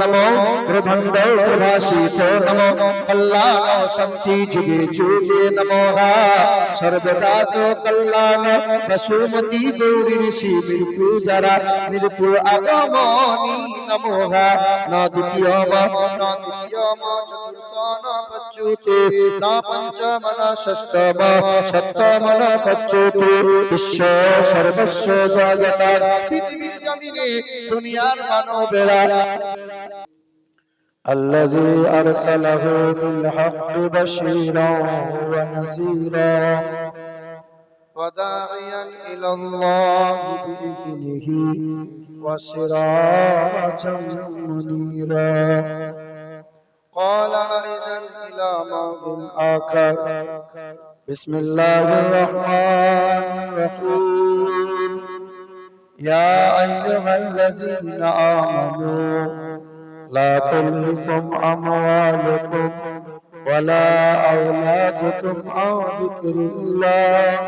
নমো প্রভণ্ড প্রভাসিত নমো কল্যাণ শান্তি যুগে যুগে নমো সর্বদা তো কল্যাণ বসুমতি গৌরী ঋষি মৃত্যু যারা মৃত্যু আগমনী নমো ন দ্বিতীয় ন দ্বিতীয় চতুর্থ ন পচ্যুতে ন পঞ্চম ন ষষ্ঠম সপ্তম ন পচ্যুতে বিশ্ব সর্বস্ব জগতার পৃথিবীর জমিনে দুনিয়ার মানবেরা الذي أرسله بالحق بشيرا ونذيرا وداعيا إلى الله بإذنه وسراجا منيرا قال أيضا موضع آخر. بسم الله الرحمن الرحيم. يا أيها الذين آمنوا لا تلهكم أموالكم ولا أولادكم عن ذكر الله.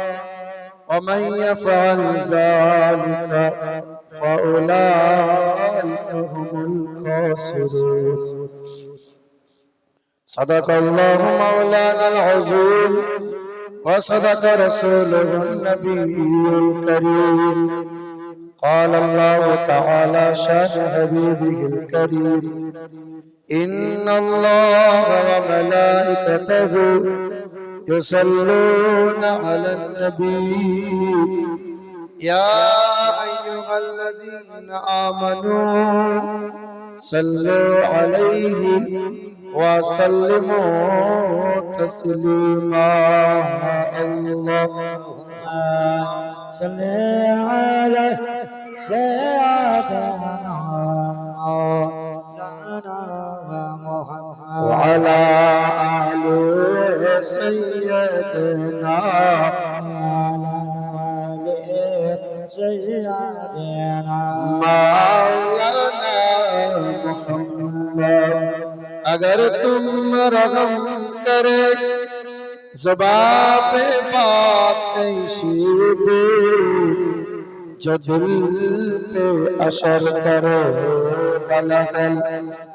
ومن يفعل ذلك فأولئك هم الخاسرون. صدق الله مولانا العظيم وصدق رسوله النبي الكريم. قال الله تعالى شأن حبيبه الكريم. إن الله وملائكته يصلون على النبي. يا أيها الذين آمنوا صلوا عليه وسلموا تسليما. اللهم صل على سيدنا محمد. وعلى آل سيدنا سيدنا مولانا محمد. اگر تم رغم کرے زباں پہ بات ایسی جو دل پہ اثر کرے بلدل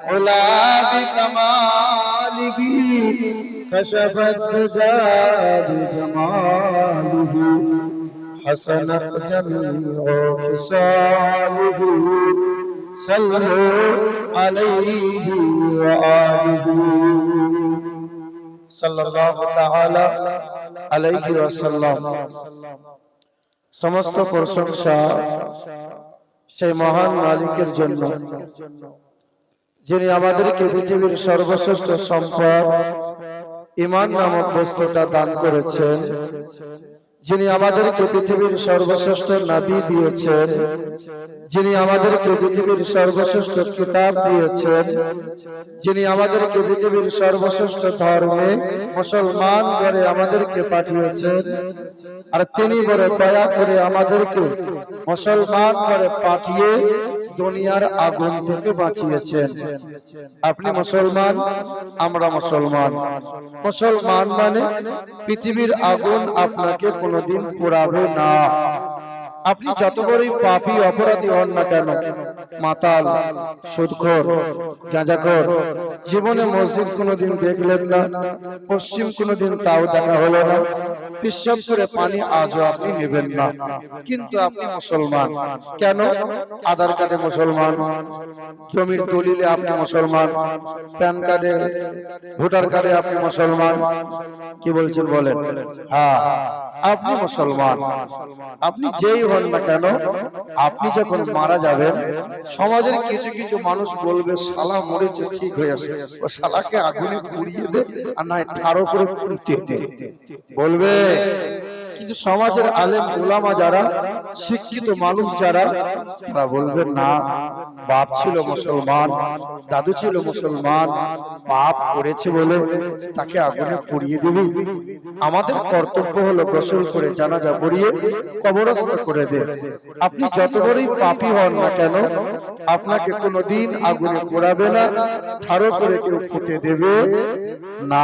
غلاب کمالگی کشفت جاب جمالگی حسنت جمیع خصالگی صلوا عليه وآله صلى الله تعالى عليه وسلم সমস্ত প্রশংসা সেই মহান মালিকের জন্য যিনি আমাদেরকে পৃথিবীর সর্বশ্রেষ্ঠ সম্পদ ইমান নামক বস্তুটা দান করেছেন যিনি আমাদেরকে পৃথিবীর সর্বশ্রেষ্ঠ নাবি দিয়েছেন, যিনি আমাদেরকে পৃথিবীর সর্বশ্রেষ্ঠ কিতাব দিয়েছেন, যিনি আমাদেরকে পৃথিবীর সর্বশ্রেষ্ঠ ধর্মে মুসলমান করে আমাদেরকে পাঠিয়েছেন, আর তিনি বলে দয়া করে আমাদেরকে মুসলমান করে পাঠিয়ে দুনিয়ার আগুন থেকে বাঁচিয়েছেন। আপনি মুসলমান? আমরা মুসলমান। মুসলমান মানে পৃথিবীর আগুন আপনাকে কোনোদিন পোড়াবে না। আপনি যত বড়ই পাপী, অপরাধী হন না কেন, মাতাল, সুদখোর, গাঁজাখোর, জীবনে মসজিদ কোনোদিন দেখলেন না, পশ্চিম কোনোদিন তাও দেখা হলো না। বিশ্বাস করে পানি আজও আপনি নেবেন না। কিন্তু আপনি মুসলমান। কেন? আধার কার্ডে মুসলমান। জমির দলিলে আপনি মুসলমান। প্যান কার্ডে, ভোটার কার্ডে আপনি মুসলমান। কি বলছেন বলেন? হ্যাঁ আপনি মুসলমান। আপনি যেই হন না কেন, আপনি যখন মারা যাবেন, সমাজের কিছু কিছু মানুষ বলবে, শালা মরেছে, ঠিক হয়েছে ও শালাকে আগুনে পুড়িয়ে দে, আর না ঠাড়ো করে বলবে Evet. কিন্তু সমাজের আলেম ওলামা যারা শিক্ষিত মানুষ যারা তারা বলবেন না বাপ ছিল মুসলমান দাদু ছিল মুসলমান পাপ করেছে বলে তাকে আগুনে পুড়িয়ে দিবি। আমাদের কর্তব্য হলো গোসল করে জানাজা পড়িয়ে কবরস্থ করে দে। আপনি যত বড়ই পাপী হন না কেন আপনাকে কোনোদিন আগুনে পোড়াবে না ঠাড়ো করে কেউ পুঁতে দেবে না।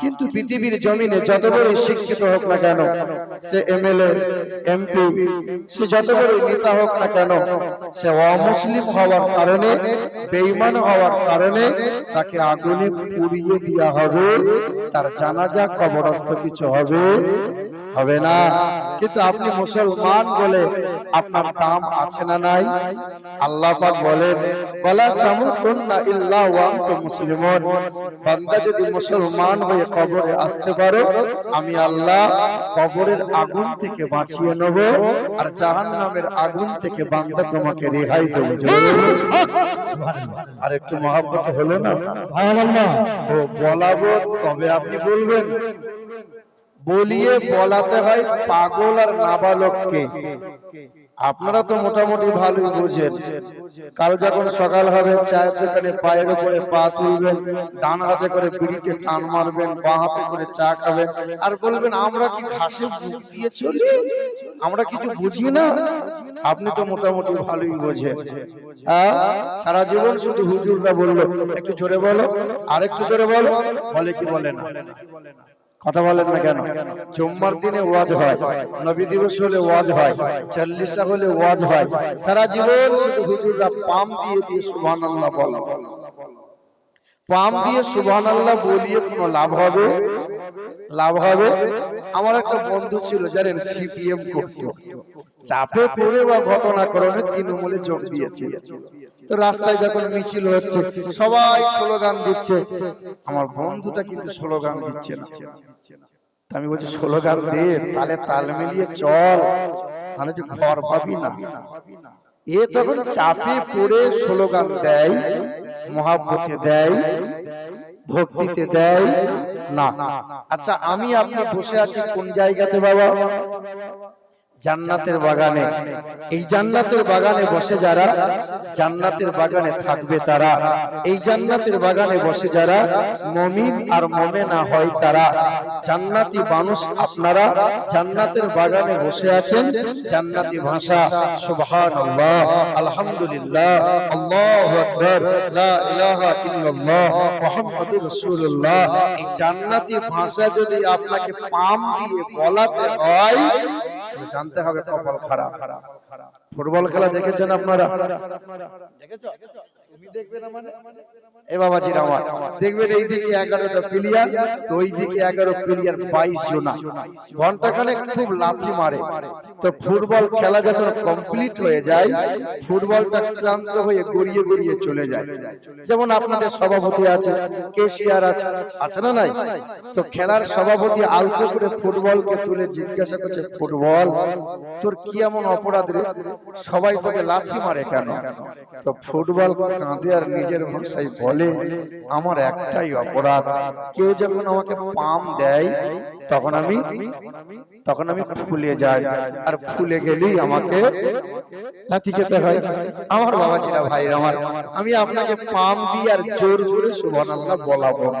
কিন্তু পৃথিবীর জমিনে যত বড়ই শিক্ষিত হোক না কেন সে এমএলএ এমপি সে যত বড় নেতা হোক না কেন, সে অমুসলিম হওয়ার কারণে, বেঈমান হওয়ার কারণে তাকে আগুনে পুড়িয়ে দেওয়া হবে, তার জানাজা কবরস্থ কিছু হবে। হবে না। কিন্তু আপনি মুসলমান বলে আপনার দাম আছে না নাই? আল্লাহ পাক বলেন বলা তামুতুন্না ইল্লা ওয়া আনতুম মুসলিমুন। বান্দা যদি মুসলমান হয়ে কবরে আসতে পারো আমি আল্লাহ কবরের আগুন থেকে বাঁচিয়ে নেব আর জাহান্নামের আগুন থেকে বান্দা তোমাকে রেহাই দেবে। আর একটু মহাব্বত হলো না? বলাবো তবে আপনি বলবেন বলিয়ে বলাতে হয় পাগল আর নাবালককে। আপনারা তো মোটামুটি ভালোই বুঝেন। কাল যখন সকাল হবে চায়ের দোকানে পায়ের উপরে পা তুলবেন ডান হাতে করে বিড়িতে টান মারবেন বাঁ হাতে করে চা খাবেন আর বলবেন আমরা কি ঘাসে দিয়ে চলি? আমরা কিছু বুঝি না? আপনি তো মোটামুটি ভালোই বোঝেন। হ্যাঁ সারা জীবন শুধু হুজুররা বলল একটু জোরে বলো আর একটু জোরে বলো। বলে কি বলে না? কথা বলেন না কেন? জুম্মার দিনে ওয়াজ হয়, নবী দিবস হলে ওয়াজ হয়, চল্লিশা হলে ওয়াজ হয়, সারা জীবন শুধু হুজুররা পাম দিয়ে দিয়ে সুবহানাল্লাহ বল। পাম দিয়ে সুবহানাল্লাহ বলিয়ে কোনো লাভ হবে? লাভ হবে? আমার একটা বন্ধু ছিল জানেন সিপিএম করত। চাপে পড়ে বা ঘটনা করণে তৃণমূলে যোগ দিয়েছে তো রাস্তায় যখন মিছিল হচ্ছে সবাই স্লোগান দিচ্ছে। আমার বন্ধুটা কিন্তু স্লোগান দিচ্ছে না। তা আমি বলছি স্লোগান দে তালে তাল মিলিয়ে চল। মানে যে ঘর পাবি না। এ তখন চাপে পড়ে স্লোগান দেয় মহাব্বতে দেয় ভক্তিতে দেয় না। আচ্ছা আমি আপনি বসে আছি কোন জায়গাতে বাবা? জান্নাতের বাগানে। এই জান্নাতের বাগানে বসে যারা, জান্নাতের বাগানে থাকবে তারা। এই জান্নাতের বাগানে বসে যারা, মমিন আর মমেনা হয় তারা। জান্নাতি মানুষ আপনারা, জান্নাতের বাগানে বসে আছেন, জান্নাতি ভাষা। সুবহানাল্লাহ, আলহামদুলিল্লাহ, আল্লাহু আকবার, লা ইলাহা ইল্লাল্লাহ, মুহাম্মাদুর রাসূলুল্লাহ। এই জান্নাতি ভাষা যদি আপনাকে পাম দিয়ে বলাতে হয় জানতে হবে কপাল খারাপ। ফুটবল খেলা দেখেছেন আপনারা? দেখেছ? তুমি দেখবে না মানে? এ বাবাজির আমার। দেখবেন এগারোটা তো এগারো ঘন্টাখানে খুব লাথি মারে। তো ফুটবল খেলা কমপ্লিট হয়ে যায়, ফুটবলটা ক্লান্ত হয়ে গড়িয়ে গড়িয়ে চলে যায়। যেমন আপনাদের সভাপতি আছে, কেশিয়ার আছে। আছে না নাই? তো খেলার সভাপতি আলতো করে ফুটবলকে তুলে জিজ্ঞাসা করছে, ফুটবল, তোর কি এমন অপরাধ রে? সবাই তোকে লাথি মারে কেন? তো ফুটবল কাঁদে আর নিজের ভাষায় বলে আমার একটাই অপরাধ। কেউ যখন আমাকে পাম দেয়, তখন আমি তখন আমি ফুলে যাই। আর ফুলে গেলেই আমাকে লাথি খেতে হয়। আমার বাবা ছিল, ভাই আমার, আমি আপনাকে পাম দিয়ে আর জোর জোরে সুবহানাল্লাহ বলাবো না।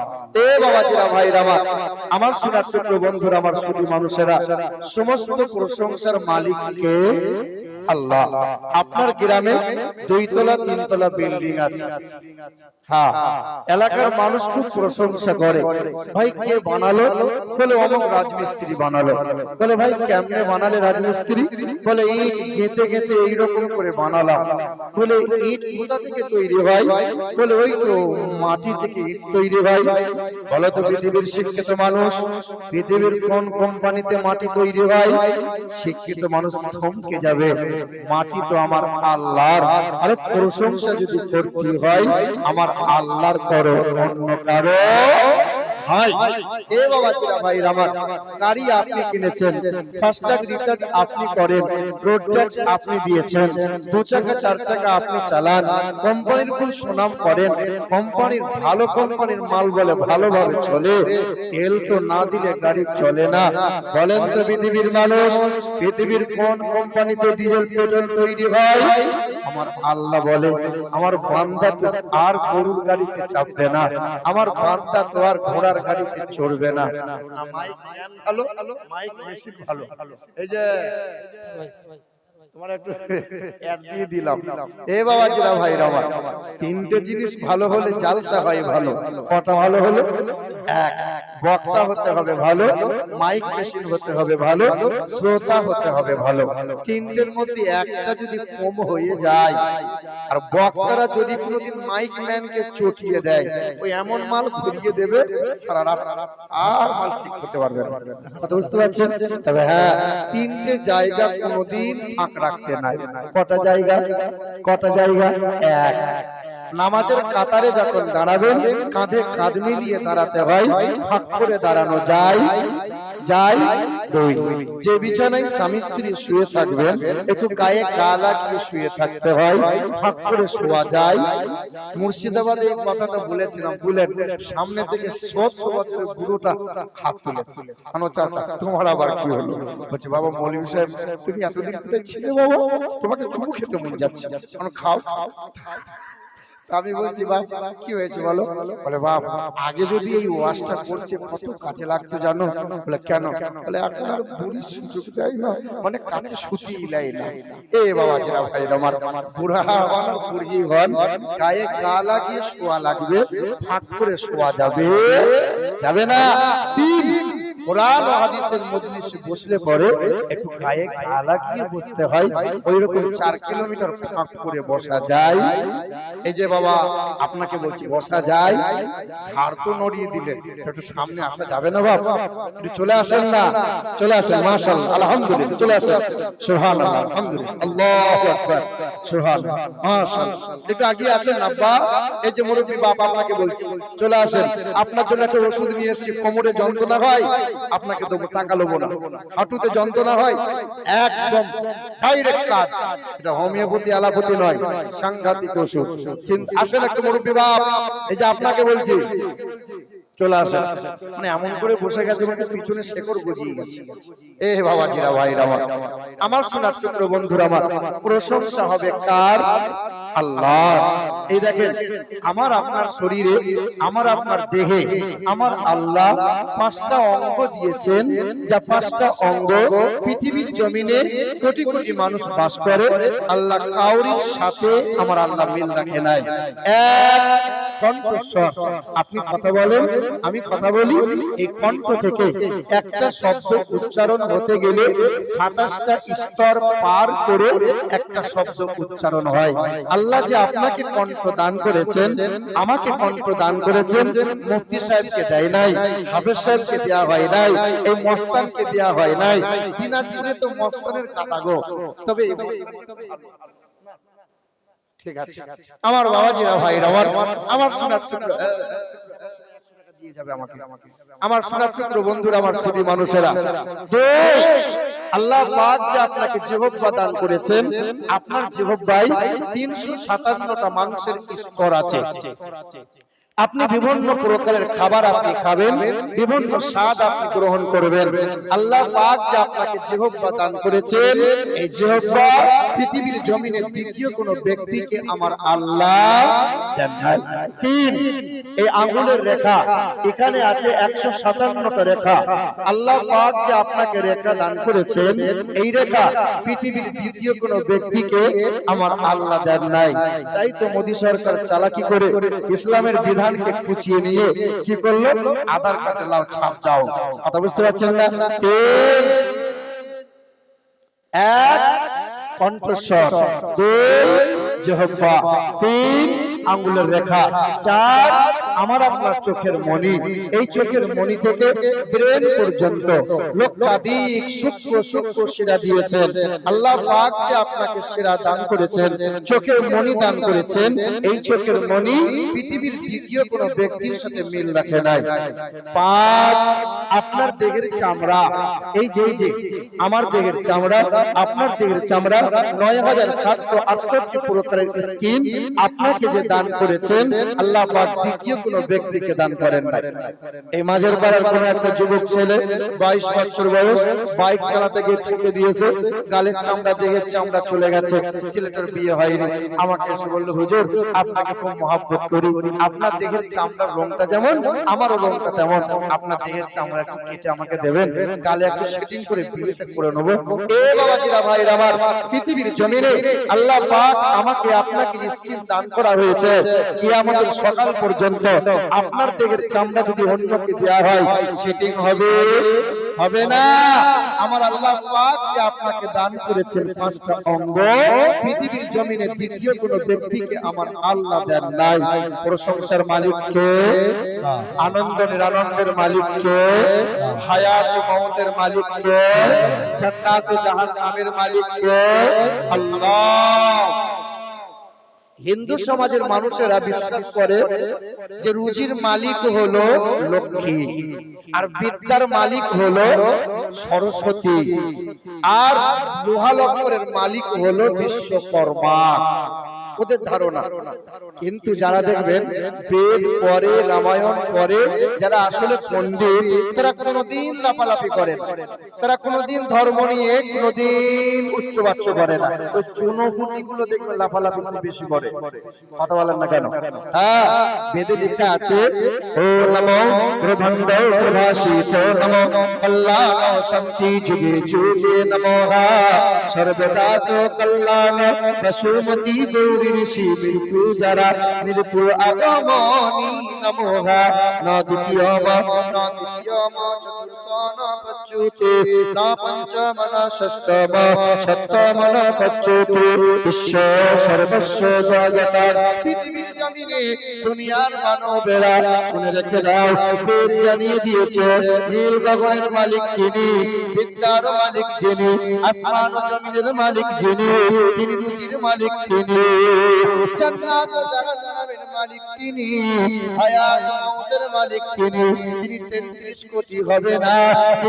এ বাবাজিরা, ভাইরা আমার আমার সোনার টুকরো বন্ধুরা, আমার সুদী মানুষেরা, সমস্ত প্রশংসার মালিক কে আল্লাহ। আপনার গ্রামে দুইতলা, তিনতলা বিল্ডিং আছে। হ্যাঁ এলাকার মানুষ খুব প্রশংসা করে। ভাই, কে বানালো? বলে অমুক রাজমিস্ত্রি বানালো। বলে, ভাই, কেমনে বানালে রাজমিস্ত্রি? বলে ইট গেঁথে গেঁথে এইরকম করে বানালাম। বলে, ইট কোথা থেকে তৈরি হয় বলে, ওই তো মাটি থেকে ইট তৈরি হয় বলো তো, পৃথিবীর শিক্ষিত মানুষ, পৃথিবীর কোন কোম্পানিতে মাটি তৈরি হয়? শিক্ষিত মানুষ থমকে যাবে। মাটি তো আমার আল্লাহর। আরে প্রশংসা যদি করতে হয় আমার আল্লাহর করো অন্য কারও। গাড়ি আপনি কিনেছেন রিচার্জ আপনি করেন রোড ট্যাক্স আপনি দিয়েছেন, দু চাকা, চার চাকা আপনি চালান কোম্পানির সুনাম করেন কোম্পানির ভালো কোম্পানির মাল বলে ভালোভাবে চলে, তেল তো না দিলে গাড়ি চলে না। বলেন তো পৃথিবীর মানুষ, পৃথিবীর কোন কোম্পানিতে ডিজেল পেট্রোল তৈরি হয়? আমার আল্লাহ বলে, আমার বান্দা তো আর গরুর গাড়িতে চাপবে না, আমার বান্দা তো আর ঘোড়ার গাড়িতে চড়বে না। মাইক ভালো মাইক বেশি ভালো। এই যে তোমার একটু অ্যাড দিয়ে দিলাম। এ বাবা জিরা ভাই আমার তিনটে জিনিস ভালো হলে জালসা হয় ভালো। কটা ভালো হলো? এক। বক্তা হতে হবে ভালো। মাইক মেশিন হতে হবে ভালো। শ্রোতা হতে হবে ভালো। তিনটের মধ্যে একটা যদি কম হয়ে যায় আর বক্তারা যদি কোনোদিন মাইক ম্যানকে চটিয়ে দেয় ওই এমন মাল ঘুরিয়ে দেবে সারা রাত আর মাল ঠিক করতে পারবে না। কথা বুঝতে পারছেন? তবে হ্যাঁ তিনটে জায়গা কোনোদিন ফাঁক রাখতে নাই। কটা জায়গা? কটা জায়গা? এক। নামাজের কাতারে যখন দাঁড়াবেন, কাঁধে কাঁধ মিলিয়ে দাঁড়াতে হয়, ফাঁক করে দাঁড়ানো যায়। যায় দুই। যে বিছানায় স্বামী স্ত্রী শুয়ে থাকবেন, একটু গায়ে গা লাগিয়ে শুয়ে থাকতে হয় ফাঁক করে শোয়া যায়। মুর্শিদাবাদে এই কথাটা বলেছিলাম বলেন সামনে থেকে সত্তর বছরের বুড়োটা হাত তুলেছে। আনো চাচা, তোমার আবার কি হলো? বলছে, বাবা মৌলী সাহেব, তুমি এতদিন কোথায় ছিলে বাবা? তোমাকে চুমু খেতে মন যাচ্ছে। এখন খাও। আমি বলছি বাপ কি হয়েছে বলো? বলে বাপ আগে যদি এই ওয়াশটা করতে কত কাজে লাগতো জানো? বলে, কেন? বলে এখন আর বুড়ির সুযোগ দেয় না মানে কাছে সুতি ইলাই না। এ বাবা যেরা ভাই আমার বুড়া হন, বুড়ি হন, গায়ে গা লাগিয়ে শোয়া লাগবে, ফাঁক করে শোয়া যাবে। যাবে না? তিন কোরআন ও হাদিসের মজলিসে বসলে পরে একটু গায়ে গা লাগিয়ে বসতে হয় ওই রকম চার কিলোমিটার ফাঁক করে বসা যায়। এই যে বাবা, আপনাকে বলছি, বসা যায়। ঘাড় তো নড়িয়ে দিলেন তো একটু সামনে আসা যাবে না বাবা একটু চলে আসেন না? চলে আসেন, মাশাআল্লাহ, আলহামদুলিল্লাহ, চলে আসেন। সুবহানাল্লাহ, আলহামদুলিল্লাহ, আল্লাহু আকবার, সুবহানাল্লাহ, মাশাআল্লাহ। একটু আগে আসেন আব্বা এই যে মুরব্বি বাপ, আপনাকে বলছি, চলে আসেন। আপনার জন্য একটা ওষুধ নিয়ে এসেছি, কোমরে যন্ত্রণা হয় আপনাকে দেবো টাকা লোবো না। হাঁটুতে যন্ত্রণা হয় একদম ডাইরেক্ট কাজ। এটা হোমিওপ্যাথি অ্যালোপ্যাথি নয় সাংঘাতিক ওষুধ। আসেন একটু মুরব্বী বাপ এই যে আপনাকে বলছি। চলে আসেন। মানে এমন করে বসে গেছে মানে পিছনে শেকড় গজিয়ে গেছে। এ বাবাজিরা ভাইরা আমার। আমার সোনার টুকরো বন্ধুরা আমার প্রশংসা হবে কার? আল্লাহ। এই দেখেন, আমার আপনার শরীরে, আমার আপনার দেহে, আমার আল্লাহ পাঁচটা অঙ্গ দিয়েছেন, যা পাঁচটা অঙ্গ পৃথিবীর জমিনে কোটি কোটি মানুষ বাস করে। আল্লাহ কাউরির সাথে আমার আল্লাহ মিল রাখে নাই। এক কণ্ঠস্বর। আপনি কথা বলেন, আমি কথা বলি। এই কণ্ঠ থেকে একটা শব্দ উচ্চারণ হতে গেলে সাতাশটা স্তর পার করে একটা শব্দ উচ্চারণ হয়। আল্লাহ যে আপনাকে কণ্ঠ দান করেছেন, আমাকে কণ্ঠ দান করেছেন, মুফতি সাহেবকে দেয় নাই, হাফেজ সাহেবকে দেয়া হয় নাই, এই মস্তানকে দেয়া হয় নাই। দিনাজপুরে তো মস্তানের কাটা তবে ঠিক আছে। আমার বাবাজিরা ভাইরা আমার আমার সোনার টুকরো। আমাকে। আমার সোনার টুকরো বন্ধুরা আমার সুদী মানুষেরা। আল্লাহ পাক যে আপনাকে জিহব্বা দান করেছেন আপনার জিহব্বায় তিনশো সাতান্নটা মাংসের স্তর আছে। আপনি বিভিন্ন প্রকারের খাবার আপনি খাবেন, বিভিন্ন স্বাদ আপনি গ্রহণ করবেন। আল্লাহ পাক যে আপনাকে জিহব্বা দান করেছেন, এই জিহব্বা পৃথিবীর জমিনে দ্বিতীয় কোন ব্যক্তিকে আমার আল্লাহ। তিন, এই রেখা, এখানে আছে একশো সাতান্নটা রেখা। আল্লাহ পাক যে আপনাকে রেখা দান করেছেন, এই রেখা পৃথিবীর দ্বিতীয় কোন ব্যক্তিকে আমার আল্লাহ দেন নাই। তাই তো মোদী সরকার চালাকি করে ইসলামের বিধানকে খুঁচিয়ে নিয়ে কি করল? আধার কার্ডে লাও ছাপ যাও কথা বুঝতে পারছেন না? তিন, এক কণ্ঠস্বর। দুই জহব্বা। তিন আঙ্গুলের রেখা। চার আমার আপনার চোখের মণি। এই চোখের মণি থেকে ব্রেন পর্যন্ত লক্ষাধিক সূক্ষ্ম সূক্ষ্ম শিরা দিয়েছেন। আল্লাহ পাক যে আপনাকে শিরা দান করেছেন, চোখের মণি দান করেছেন, এই চোখের মণি পৃথিবীর দ্বিতীয় কোনো ব্যক্তির সাথে মিল রাখে নাই। পাঁচ আপনার দেহের চামড়া। এই যে যে, আমার দেহের চামড়া, আপনার দেহের চামড়া নয় হাজার সাতশো আটষট্টি প্রকারের স্কিম আপনাকে যে দান করেছেন, আল্লাহ পাক দ্বিতীয় কোন ব্যক্তিকে দান করেন না এই মাঝের পাড়ার কোন একটা যুবক ছেলে বাইশ বছর বয়স, বাইক চালাতে গিয়ে ঠুকে দিয়েছে, গালের চামড়া দেহের চামড়া চলে গেছে, ছেলেটার বিয়ে হয়নি। আমাকে এসে বলল, হুজুর, আপনাকে খুব মহাব্বত করি। আপনার দেহের চামড়ার রংটা যেমন, আমারও রংটা তেমন। আপনার দেহের চামড়া একটু কেটে আমাকে দেবেন, গালে একটু সেটিং করে বিয়েটা করে নেব। এ বাবাজিরা ভাইরা আমার পৃথিবীর জমিনে আল্লাহ পাক আমাকে আপনাকে স্কিন দান করা হয়েছে। কিয়ামতের সকাল পর্যন্ত আপনার দেহের চামড়া যদি অন্যকে দেওয়া হয় সেটিং হবে? হবে না। আমার আল্লাহ যে আপনাকে দান করেছেন পাঁচটা অঙ্গ, পৃথিবীর জমিনে দ্বিতীয় কোনো ব্যক্তিকে আমার আল্লাহ দেন নাই। প্রশংসার মালিককে আনন্দ নিরানন্দের মালিককে হায়াত মমতের মালিককে জান্নাত ও জাহান্নামের মালিককে আল্লাহ। হিন্দু সমাজের মানুষেরা বিশ্বাস করে যে রুজির মালিক হলো লক্ষ্মী আর বিদ্যার মালিক হলো সরস্বতী। আর লোহা লক্করের মালিক হলো বিশ্বকর্মা। ওদের ধারণা। কিন্তু যারা দেখবেন বেদ পরে রামায়ণ পরে যারা আসলে পণ্ডিত তারা কোনোদিন লাফালাফি করে তারা কোনোদিন ধর্ম নিয়ে কোনোদিন উচ্চ বাচ্চ করে না। ওই চুনোপুটি গুলো দেখবেন লাফালাফি খুব বেশি করে। কথা বলেন না কেন? হ্যাঁ বেদে লেখা আছে ও নমো প্রভন্ড প্রভাসিত নমো কল্যাণ শান্তি যুগে যুগে নমো। সর্বদা তো কল্যাণ বসুমতি গৌরী ঋষি মৃত্যু যারা মৃত্যু আগমনি নমোহা। দ্বিতীয় চতুর্থ পঞ্চম ন ষষ্ঠম সপ্তম ন পচ্যুতে ঈশ্বর সর্বস্ব জগত পৃথিবীর জমিনে দুনিয়ার মানবেরা শুনে রেখে দাও বেদ জানিয়ে দিয়েছে, নীল গগনের মালিক তিনি বিদ্যার মালিক যিনি, আসমান জমিনের মালিক যিনি, তিনি রুজির মালিক তিনি, জান্নাত জাহান্নামের মালিক তিনি, হায়াত মালিক তিনি তিনি 33 কোটি হবে না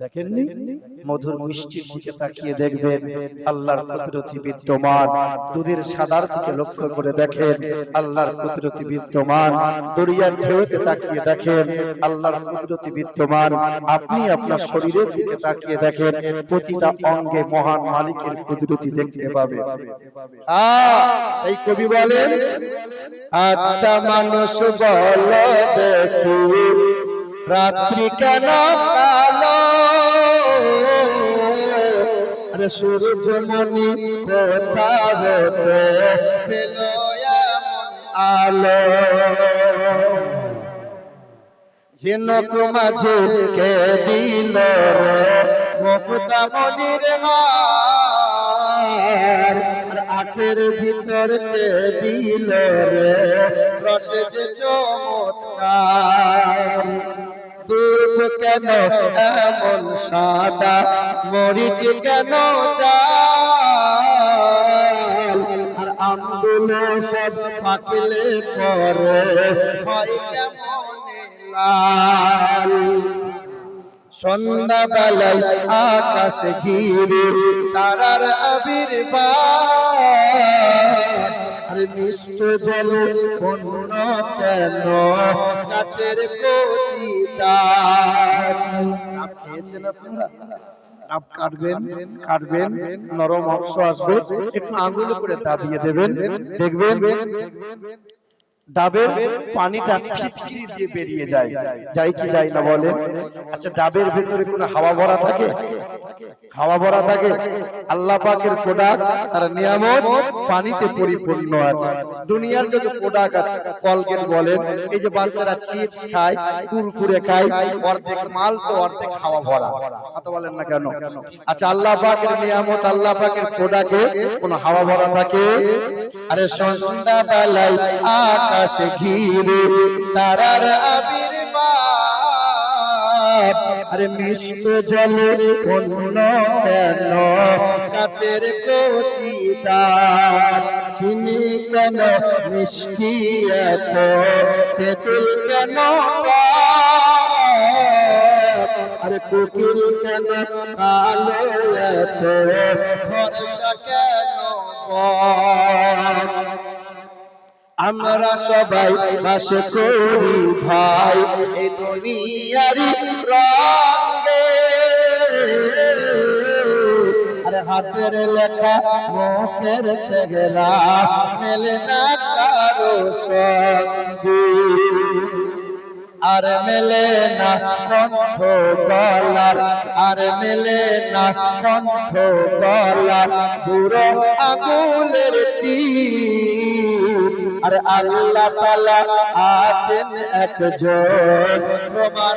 দেখেননি? মধুর মিষ্টির দিকে তাকিয়ে দেখবেন আল্লাহর কুদরতি বিদ্যমান। দুধের সাদার দিকে লক্ষ্য করে দেখেন আল্লাহর কুদরতি বিদ্যমান। দরিয়ার ঢেউতে তাকিয়ে দেখেন আল্লাহর কুদরতি বিদ্যমান। আপনি আপনার শরীরের দিকে তাকিয়ে দেখেন। প্রতিটা অঙ্গে মহান মালিকের কুদরতি দেখতে পাবেন আহ, এই কবি বলেন আচ্ছা মানুষ বল দেখি রাত্রি কেন আরে সূর্যমণি কোথা হতে আলো? ঝিনুক মাঝে কে দিল মুক্তা মনির আখের ভিতর কে দিল রে? রসে চমৎকার। দুধ কেন এমন সাদা? মরিচ কেন আর আন্দোলন সব পাকলে পরে সন্ধ্যাবেলায় আকাশ ঘিরে তারার আবির্ভাব। মিষ্ট জল অন্য কেন? গাছের কচি ডাব খেয়েছেন আপনারা? নরম অংশ আসবে। একটু আঙুল করে দাবিয়ে দেবেন। দেখবেন? ডাবের পানিটা ফিচকিরি দিয়ে বেরিয়ে যায়। যাই কি যাই না বলেন? আচ্ছা ডাবের ভিতরে কোনো হাওয়া ভরা থাকে? হাওয়া ভরা থাকে? আল্লাহ পাকের প্রোডাক্ট তার নিয়ামত পানিতে পরিপূর্ণ আছে। দুনিয়ার যত প্রোডাক্ট আছে কলগেট বলেন এই যে বাচ্চারা চিপস খায় কুরকুরে খায় অর্ধেক মাল তো অর্ধেক হাওয়া ভরা। কথা বলেন না কেন? আচ্ছা আল্লাহ পাকের নিয়ামত আল্লাহ পাকের প্রোডাক্টে কোনো হাওয়া ভরা থাকে? আরে সন্ধ্যা বেলায় আকাশে ঘিরে তারার আবির আরে মিষ্ট জলে অন্য কেন কাছের কচিটা চিনি কেন মিষ্টি এত? তেঁতুল কেন আরে কোকিল কেন কালো এত? ভরসা? আমরা সবাই বাস করি ভাই এই দুনিয়ারি রঙে। আরে হাতের লেখা মুখের চেহারা, মেলে না কারও সঙ্গে। আর মেলে না কণ্ঠ গলার আর মেলে না কণ্ঠ গলার বুড়ো আগুলের তীর। আর আল্লাহ তালা আছেন একজন, প্রমাণ